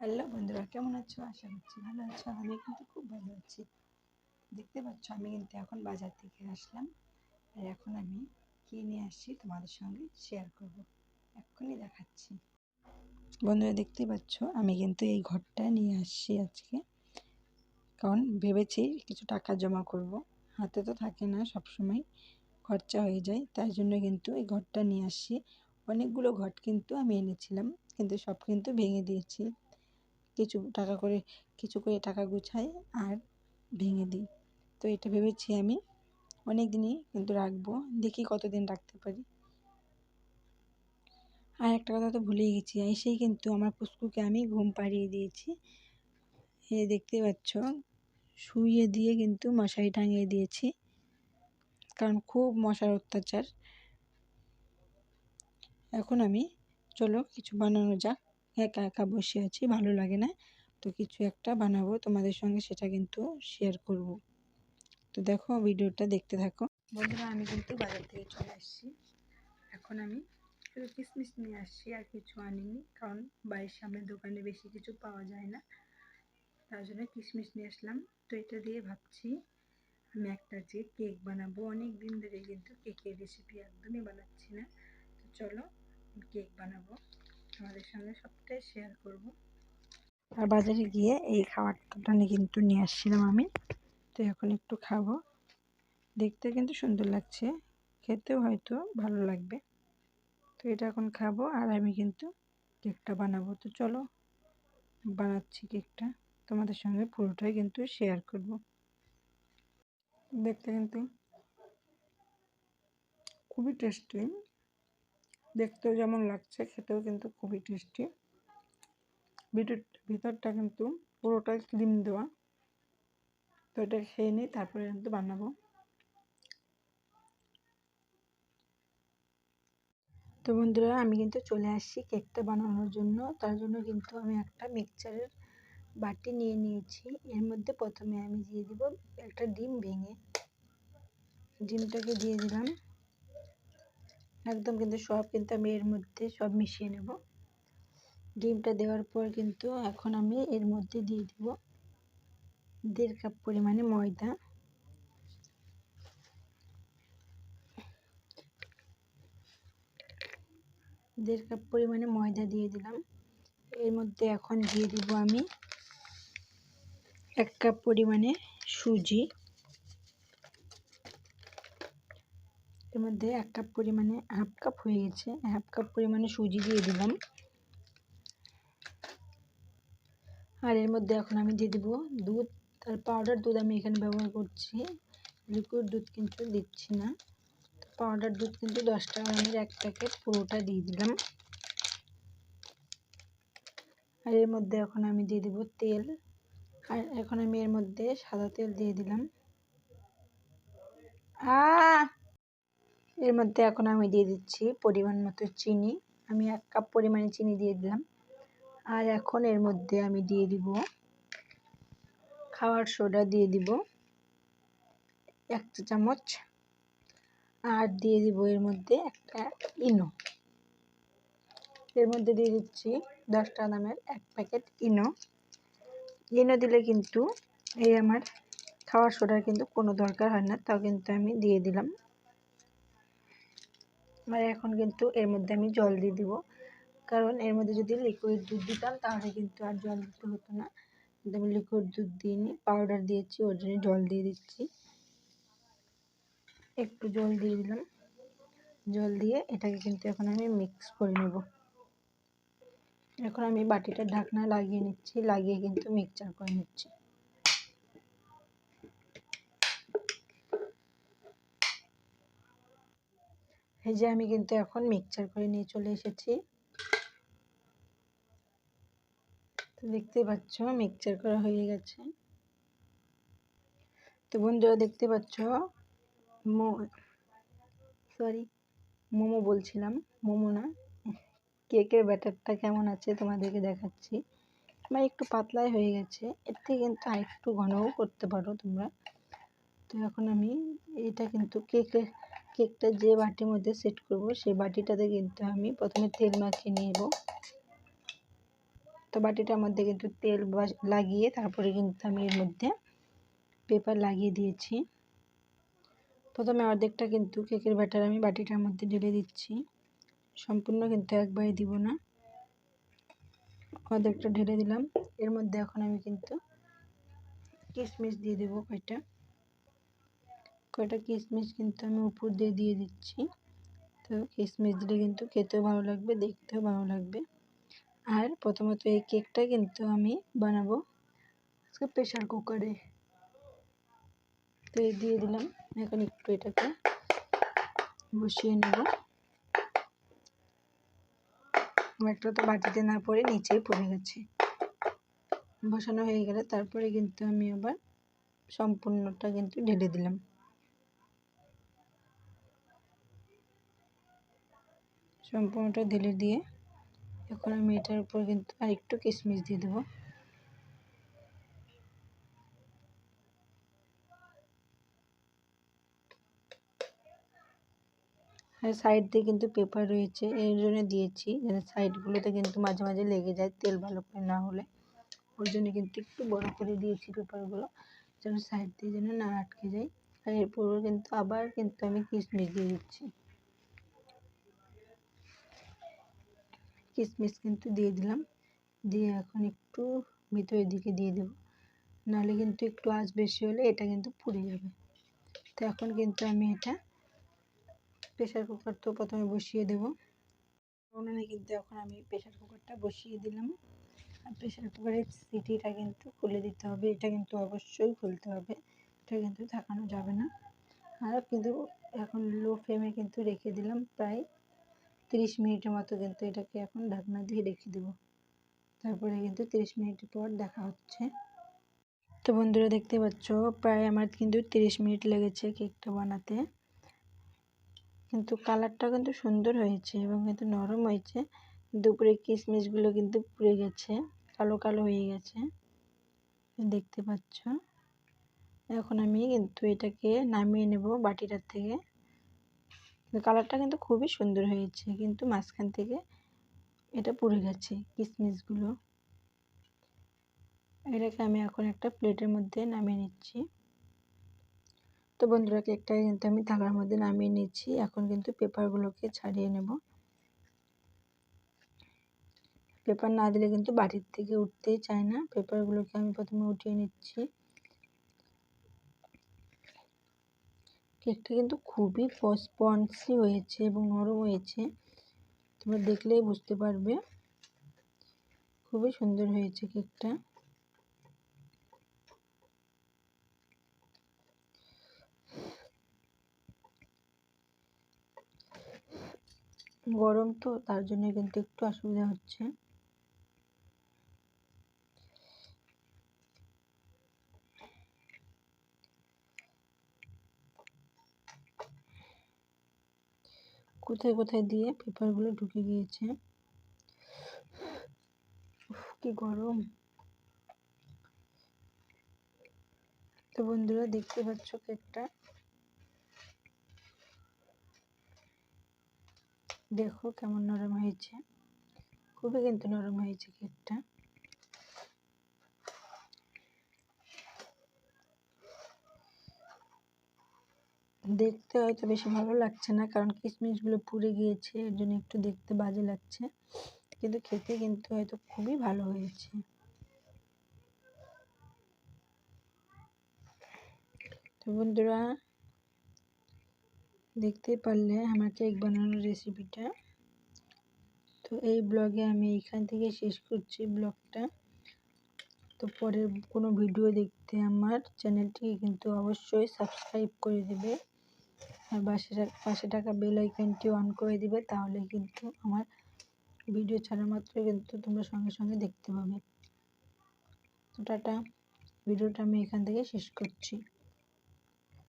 Hello বন্ধুরা, কেমন আছো? আশা করছি ভালো আছো। আমি কিন্তু খুব ভালো আছি। দেখতে পাচ্ছ, আমি কিন্তু এখন বাজার থেকে আসলাম। আর এখন আমি কী নিয়ে আসছি তোমাদের সঙ্গে শেয়ার করব। এক্ষুনি দেখাচ্ছি। বন্ধুরা, দেখতে পাচ্ছ, আমি কিন্তু এই ঘরটা নিয়ে আসছি আজকে। কারণ ভেবেছি কিছু টাকা জমা করব। হাতে তো থাকে না সব সময় খরচা হয়ে যায়। তার জন্য কিন্তু এই ঘরটা নিয়ে আসছি। অনেকগুলো ঘট কিন্তু আমি এনেছিলাম, কিন্তু সব কিন্তু ভেঙে দিয়েছি। কিছু টাকা করে, কিছু করে টাকা গুছাই আর ভেঙে দিই। তো এটা ভেবেছি আমি অনেক দিনই কিন্তু রাখব, দেখি কতদিন রাখতে পারি। আর একটা কথা তো ভুলেই গেছি, এসেই কিন্তু আমার পুষ্কুকে আমি ঘুম পাড়িয়ে দিয়েছি। এ দেখতে পাচ্ছ, শুইয়ে দিয়ে কিন্তু মশারি টাঙিয়ে দিয়েছি, কারণ খুব মশার অত্যাচার। এখন আমি, চলো, কিছু বানানো যাক। একা একা বসে আছি, ভালো লাগে না। তো কিছু একটা বানাবো, তোমাদের সঙ্গে সেটা কিন্তু শেয়ার করব। তো দেখো, ভিডিওটা দেখতে থাকো। বন্ধুরা, আমি কিন্তু বাজার থেকে চলে আসছি। এখন আমি শুধু কিশমিশ নিয়ে আসছি, আর কিছু আনিনি, কারণ বাড়ির সামনে দোকানে বেশি কিছু পাওয়া যায় না। তার জন্য কিশমিশ নিয়ে আসলাম। তো এটা দিয়ে ভাবছি, আমি একটা যে কেক বানাবো। অনেক দিন ধরে কিন্তু কেকের রেসিপি একদমই বানাচ্ছি না। তো চলো, কেক বানাবো। তোমাদের সঙ্গে সবটাই শেয়ার করব। আর বাজারে গিয়ে এই খাবারটা কিন্তু নিয়ে আসছিলাম আমি। তো এখন একটু খাব। দেখতে কিন্তু সুন্দর লাগছে। খেতেও হয়তো ভালো লাগবে। তো এটা এখন খাব আর আমি কিন্তু কেকটা বানাবো। তো চলো, বানাচ্ছি কেকটা। তোমাদের সঙ্গে পুরোটাই কিন্তু শেয়ার করব। দেখতে কিন্তু খুবই টেস্টি দেখতেও যেমন লাগছে, খেতেও কিন্তু খুবই টেস্টি ভিতর ভিতরটা কিন্তু পুরোটাই ক্রিম দেওয়া। তো এটা খেয়ে নিই তারপরে কিন্তু বানাবো। তো বন্ধুরা, আমি কিন্তু চলে আসছি কেকটা বানানোর জন্য। তার জন্য কিন্তু আমি একটা মিক্সচারের বাটি নিয়ে নিয়েছি। এর মধ্যে প্রথমে আমি দিয়ে দিব একটা ডিম ভেঙে। ডিমটাকে দিয়ে দিলাম। একদম কিন্তু সব কিন্তু আমি এর মধ্যে সব মিশিয়ে নেব। ডিমটা দেওয়ার পর কিন্তু এখন আমি এর মধ্যে দিয়ে দিব দেড় কাপ পরিমাণে ময়দা। দেড় কাপ পরিমাণে ময়দা দিয়ে দিলাম। এর মধ্যে এখন দিয়ে দিব আমি এক কাপ পরিমাণে সুজি। এর মধ্যে এক কাপ পরিমাণে হাফ কাপ হয়ে গেছে। হাফ কাপ পরিমাণে সুজি দিয়ে দিলাম। আর এর মধ্যে এখন আমি দিয়ে দিব দুধ। আর পাউডার দুধ আমি এখানে ব্যবহার করছি। লিকুইড দুধ কিন্তু দিচ্ছি না। পাউডার দুধ কিন্তু দশ টাকা আমি এক প্যাকেট পুরোটা দিয়ে দিলাম। আর এর মধ্যে এখন আমি দিয়ে দিব তেল। আর এখন আমি এর মধ্যে সাদা তেল দিয়ে দিলাম। আ এর মধ্যে এখন আমি দিয়ে দিচ্ছি পরিমাণ মতো চিনি। আমি এক কাপ পরিমাণে চিনি দিয়ে দিলাম। আর এখন এর মধ্যে আমি দিয়ে দিব খাওয়ার সোডা দিয়ে দিব এক চা চামচ। আর দিয়ে দিব এর মধ্যে একটা ইনো। এর মধ্যে দিয়ে দিচ্ছি দশটা দামের এক প্যাকেট ইনো। ইনো দিলে কিন্তু এই আমার খাওয়ার সোডার কিন্তু কোনো দরকার হয় না, তাও কিন্তু আমি দিয়ে দিলাম। আর এখন কিন্তু এর মধ্যে আমি জল দিয়ে দিব। কারণ এর মধ্যে যদি লিকুইড দুধ দিতাম, তাহলে কিন্তু আর জল দিতে হতো না। কিন্তু আমি লিকুইড দুধ দিইনি পাউডার দিয়েছি, ওর জন্য জল দিয়ে দিচ্ছি। একটু জল দিয়ে দিলাম। জল দিয়ে এটাকে কিন্তু এখন আমি মিক্স করে নেব। এখন আমি বাটিটা ঢাকনা লাগিয়ে নিচ্ছি, লাগিয়ে কিন্তু মিক্সচার করে নিচ্ছি। এই যে আমি কিন্তু এখন মিক্সচার করে নিয়ে চলে এসেছি। তো দেখতে পাচ্ছ মিক্সচার করা হয়ে গেছে। তো বন্ধুরা দেখতে পাচ্ছ সরি মোমো বলছিলাম, মোমো না, কেকের ব্যাটারটা কেমন আছে তোমাদেরকে দেখাচ্ছি। আমার একটু পাতলাই হয়ে গেছে, এর থেকে কিন্তু আরেকটু ঘনও করতে পারো তোমরা। তো এখন আমি এটা কিন্তু কেকের কেকটা যে বাটির মধ্যে সেট করব, সেই বাটিটাতে কিন্তু আমি প্রথমে তেল মাখিয়ে নেব। তো বাটিটার মধ্যে কিন্তু তেল লাগিয়ে তারপরে কিন্তু আমি এর মধ্যে পেপার লাগিয়ে দিয়েছি। প্রথমে অর্ধেকটা কিন্তু কেকের ব্যাটার আমি বাটিটার মধ্যে ঢেলে দিচ্ছি। সম্পূর্ণ কিন্তু একবারে দিব না। অর্ধেকটা ঢেলে দিলাম। এর মধ্যে এখন আমি কিন্তু কিশমিশ দিয়ে দেবো কয়টা। কয়টা কিশমিশ কিন্তু আমি উপর দিয়ে দিয়ে দিচ্ছি। তো কিশমিশ দিলে কিন্তু খেতেও ভালো লাগবে, দেখতেও ভালো লাগবে। আর প্রথমত এই কেকটা কিন্তু আমি বানাবো আজকে প্রেশার কুকারে। তো দিয়ে দিলাম, এখন একটু এটাকে বসিয়ে নেব। একটা তো বাটিতে না পড়ে নিচেই পড়ে গেছে। বসানো হয়ে গেলে তারপরে কিন্তু আমি আবার সম্পূর্ণটা কিন্তু ঢেলে দিলাম। সম্পূর্ণটা ঢেলে দিয়ে এখন আমি এটার উপর কিন্তু আর একটু কিশমিশ দিয়ে দেবো। সাইড দিয়ে কিন্তু পেপার রয়েছে, এর জন্য দিয়েছি যেন সাইডগুলোতে কিন্তু মাঝে মাঝে লেগে যায় তেল ভালো করে না হলে। ওর জন্য কিন্তু একটু বড় করে দিয়েছি পেপারগুলো যেন সাইড দিয়ে যেন না আটকে যায়। আর এরপরও কিন্তু আবার কিন্তু আমি কিশমিশ দিয়ে দিচ্ছি। কিশমিশ কিন্তু দিয়ে দিলাম। দিয়ে এখন একটু ভিতরের দিকে দিয়ে দেবো। নাহলে কিন্তু একটু আঁচ বেশি হলে এটা কিন্তু পুড়ে যাবে। তো এখন কিন্তু আমি এটা প্রেশার কুকার তো প্রথমে বসিয়ে দেব। উনুনে কিন্তু এখন আমি প্রেশার কুকারটা বসিয়ে দিলাম। আর প্রেশার কুকারের সিটিটা কিন্তু খুলে দিতে হবে। এটা কিন্তু অবশ্যই খুলতে হবে। এটা কিন্তু থাকানো যাবে না। আর কিন্তু এখন লো ফ্লেমে কিন্তু রেখে দিলাম প্রায় তিরিশ মিনিটের মতো কিন্তু এটাকে এখন ঢাকনা দিয়ে রেখে দেবো। তারপরে কিন্তু তিরিশ মিনিট পর দেখা হচ্ছে। তো বন্ধুরা দেখতে পাচ্ছ, প্রায় আমার কিন্তু তিরিশ মিনিট লেগেছে কেকটা বানাতে। কিন্তু কালারটা কিন্তু সুন্দর হয়েছে এবং কিন্তু নরম হয়েছে। দুপুরে কিশমিশগুলো কিন্তু পুড়ে গেছে, কালো কালো হয়ে গেছে। দেখতে পাচ্ছ, এখন আমি কিন্তু এটাকে নামিয়ে নেব বাটিটার থেকে। কালারটা কিন্তু খুবই সুন্দর হয়েছে, কিন্তু মাঝখান থেকে এটা পুড়ে গেছে কিশমিশগুলো এটাকে আমি এখন একটা প্লেটের মধ্যে নামিয়ে নিচ্ছি। তো বন্ধুরা কেকটাকে কিন্তু আমি থালার মধ্যে নামিয়ে নিচ্ছি। এখন কিন্তু পেপারগুলোকে ছাড়িয়ে নেব। পেপার না দিলে কিন্তু বাটির থেকে উঠতেই চায় না। পেপারগুলোকে আমি প্রথমে উঠিয়ে নিচ্ছি। কেকটা কিন্তু খুবই স্পঞ্জি হয়েছে এবং নরম হয়েছে। তোমরা দেখলেই বুঝতে পারবে। খুবই সুন্দর হয়েছে কেকটা। গরম তো, তার জন্য কিন্তু একটু অসুবিধা হচ্ছে। কোথায় কোথায় দিয়ে পেপারগুলো ঢুকে গিয়েছে? কি গরম। তো বন্ধুরা, দেখতে পাচ্ছ কেকটা? দেখো কেমন নরম হয়েছে। খুবই কিন্তু নরম হয়েছে কেকটা। দেখতে হয়তো বেশি ভালো লাগছে না, কারণ কিশমিশগুলো পুড়ে গিয়েছে, এর জন্য একটু দেখতে বাজে লাগছে। কিন্তু খেতে কিন্তু হয়তো খুবই ভালো হয়েছে। তো বন্ধুরা দেখতে পারলে আমার কেক বানানোর রেসিপিটা তো এই ব্লগে আমি এইখান থেকে শেষ করছি ব্লগটা তো পরের কোনো ভিডিও দেখতে আমার চ্যানেলটি কিন্তু অবশ্যই সাবস্ক্রাইব করে দেবে। আর পাশে পাশে থাকা বেল আইকনটি অন করে দিবে, তাহলে কিন্তু আমার ভিডিও ছাড়া মাত্র কিন্তু তোমরা সঙ্গে সঙ্গে দেখতে পাবে। তো টাটা ভিডিওটা আমি এখান থেকে শেষ করছি।